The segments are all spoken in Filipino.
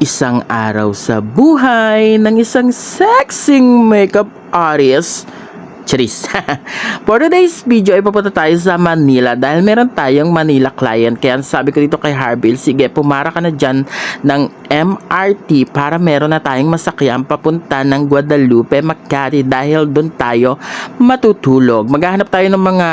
Isang araw sa buhay ng isang sexing makeup artist. Charis. For today's video ay papunta tayo sa Manila dahil meron tayong Manila client. Kaya sabi ko dito kay Harville, sige pumara ka na dyan ng MRT para meron na tayong masakyan papunta ng Guadalupe, Makati dahil doon tayo matutulog. Maghahanap tayo ng mga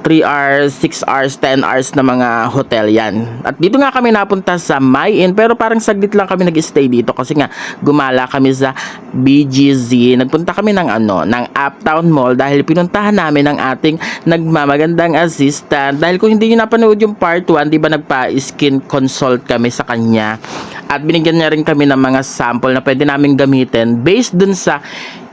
3 hours, 6 hours, 10 hours na mga hotel yan. At dito nga kami napunta sa My Inn pero parang saglit lang kami nag-stay dito kasi nga gumala kami sa BGZ. Nagpunta kami ng ano, ng Uptown Mall dahil pinuntahan namin ang ating nagmamagandang assistant. Dahil kung hindi nyo napanood yung part 1, di ba nagpa-skin consult kami sa kanya. At binigyan niya rin kami ng mga sample na pwede namin gamitin based dun sa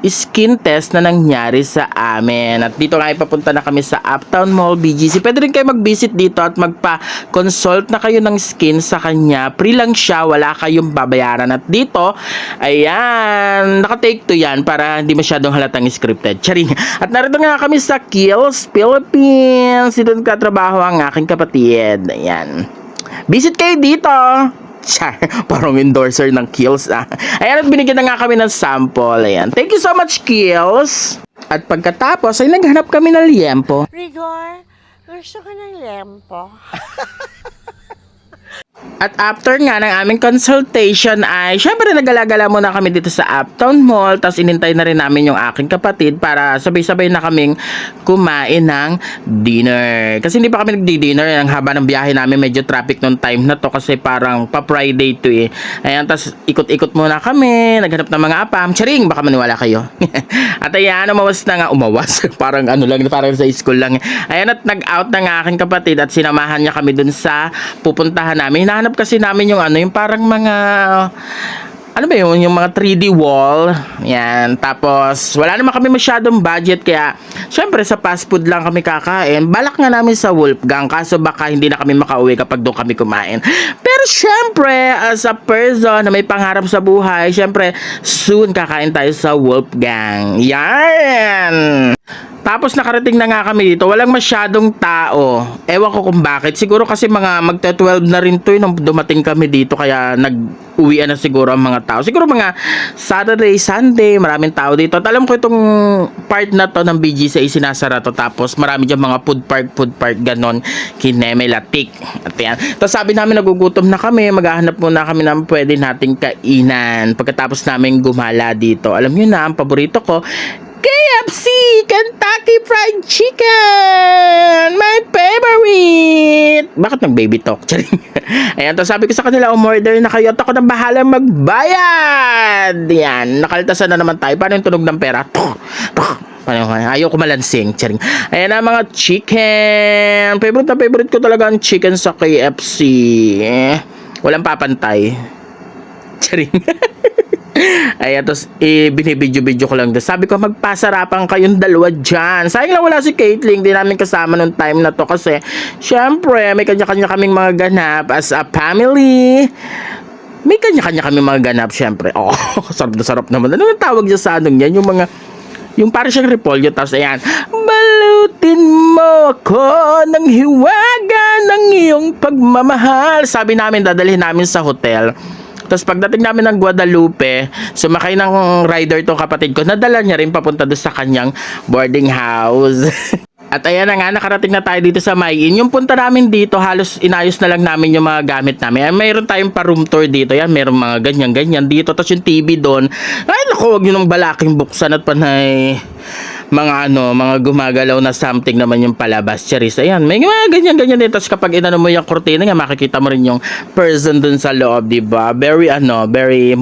skin test na nangyari sa amin. At dito nga ipapunta na kami sa Uptown Mall, BGC. Pwede rin kayo mag-visit dito at magpa-consult na kayo ng skin sa kanya. Free lang siya, wala kayong babayaran. At dito, ayan, naka-take to yan para hindi masyadong halatang scripted. Charing. At narito nga kami sa Kills, Philippines. Dito nagkatrabaho ang aking kapatid. Ayan. Visit kayo dito. Char, parang endorser ng Kills ah. Ayan, binigyan na nga kami ng sample. Ayan. Thank you so much, Kills. At pagkatapos ay naghanap kami ng liempo. Rigor, gusto ko ng lempo. At after nga ng aming consultation ay syempre nagalagala muna kami dito sa Uptown Mall tapos inintay na rin namin yung aking kapatid para sabay-sabay na kaming kumain ng dinner. Kasi hindi pa kami nagdi-dinner ang haba ng biyahe namin medyo traffic nung time na to kasi parang pa Friday to eh. Ayan tapos ikot-ikot muna kami naghanap ng mga apam. Charing baka maniwala kayo. at ayan umawas na nga umawas parang ano lang parang sa school lang. Ayan at nag-out na nga aking kapatid at sinamahan niya kami dun sa pupuntahan namin. Hinahanap kasi namin yung ano, yung parang mga ano ba yun, yung mga 3D wall. Yan. Tapos, wala naman kami masyadong budget. Kaya, syempre, sa fast food lang kami kakain. Balak nga namin sa Wolfgang. Kaso baka hindi na kami makauwi kapag doon kami kumain. Pero, syempre, as a person na may pangarap sa buhay, syempre, soon kakain tayo sa Wolfgang. Yan! Tapos nakarating na nga kami dito, walang masyadong tao. Ewan ko kung bakit. Siguro kasi mga magta 12 na rin to eh, nung dumating kami dito kaya nag-uwian na siguro ang mga tao. Siguro mga Saturday, Sunday, maraming tao dito. At alam ko itong part na to ng BGC ay sinasara to. Tapos marami dyan mga food park, food park, ganon. Kineme, latik. At yan. Tapos sabi namin nagugutom na kami, maghahanap muna kami ng pwede nating kainan. Pagkatapos namin gumala dito. Alam nyo na, ang paborito ko, KFC! Kentucky Fried Chicken! My favorite! Bakit nag-baby talk? Charing. Ayan, tapos sabi ko sa kanila, umorder na kayo at ako na bahala magbayad! Yan, nakaltasan na naman tayo. Paano yung tunog ng pera? Tuk. Paano, ayaw ko malansing. Charing. Ayan na mga chicken. Favorite na favorite ko talaga ang chicken sa KFC. Eh, walang papantay. Charing. Ayan, tapos eh, binibidyo-video ko lang. Sabi ko, magpasarapan kayong dalawa dyan. Sayang lang wala si Caitlyn. Hindi namin kasama nung time na to kasi, syempre, may kanya-kanya kaming mga ganap as a family. May kanya-kanya kami mga ganap, syempre. Oh, sarap na sarap naman. Ano yung tawag dyan sa anong yan? Yung mga, yung parang siyang repolyo, tapos ayan, balutin mo ako ng hiwaga ng iyong pagmamahal. Sabi namin, dadalhin namin sa hotel. Tapos pagdating namin ng Guadalupe, sumakay ng rider tong kapatid ko, nadala niya rin papunta doon sa kanyang boarding house. At ayan na nga, nakarating na tayo dito sa Mayin. Yung punta namin dito, halos inayos na lang namin yung mga gamit namin. Ay, mayroon tayong pa-room tour dito. Yan, mayroon mga ganyan-ganyan dito. Tapos yung TV doon. Ay, naku, huwag nyo nang balaking buksan at panay mga ano, mga gumagalaw na something naman yung palabas. Charis, ayan, may mga ganyan-ganyan din. Tapos kapag inano mo yung kurtina nga, makikita mo rin yung person dun sa loob, di ba? Very ano, very,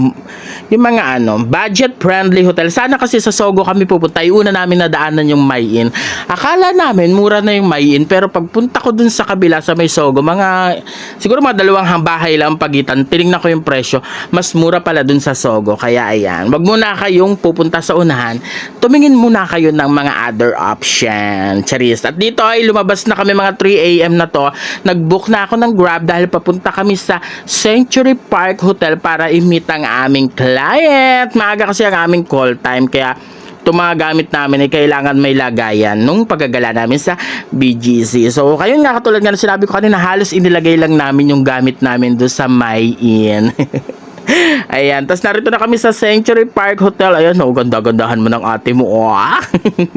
yung mga ano, budget-friendly hotel. Sana kasi sa Sogo kami pupunta. Yung una namin nadaanan yung Mayin. Akala namin, mura na yung Mayin. Pero pagpunta ko dun sa kabila, sa may Sogo, mga, siguro mga dalawang bahay lang ang pagitan. Tinignan ko yung presyo. Mas mura pala dun sa Sogo. Kaya ayan, wag muna kayong pupunta sa unahan. Tumingin muna kayo ng mga other option. Charis. At dito ay lumabas na kami mga 3 a.m. na to. Nag-book na ako ng Grab dahil papunta kami sa Century Park Hotel para i-meet ang aming client. Maaga kasi ang aming call time kaya itong mga gamit namin ay kailangan may lagayan nung paggagala namin sa BGC. So, kayo nga katulad nga na sinabi ko kanina, halos inilagay lang namin yung gamit namin doon sa My In. Ayan, tapos narito na kami sa Century Park Hotel. Ayan, oh, ganda-gandahan mo ng ate mo. Oh. ah.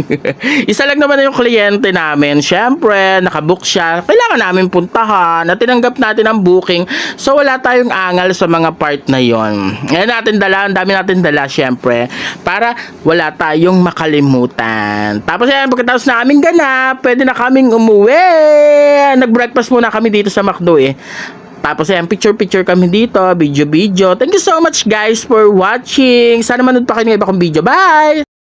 Isa lang naman yung kliyente namin. Siyempre, nakabook siya. Kailangan namin puntahan. At tinanggap natin ang booking. So, wala tayong angal sa mga part na yon. Ayan natin dala. Ang dami natin dala, siyempre. Para wala tayong makalimutan. Tapos, ayan, pagkatapos namin ganap, pwede na kaming umuwi. Nag-breakfast muna kami dito sa McDo eh. Tapos ayan, picture-picture kami dito, video-video. Thank you so much guys for watching. Sana manood pa kayo ng iba kong video. Bye!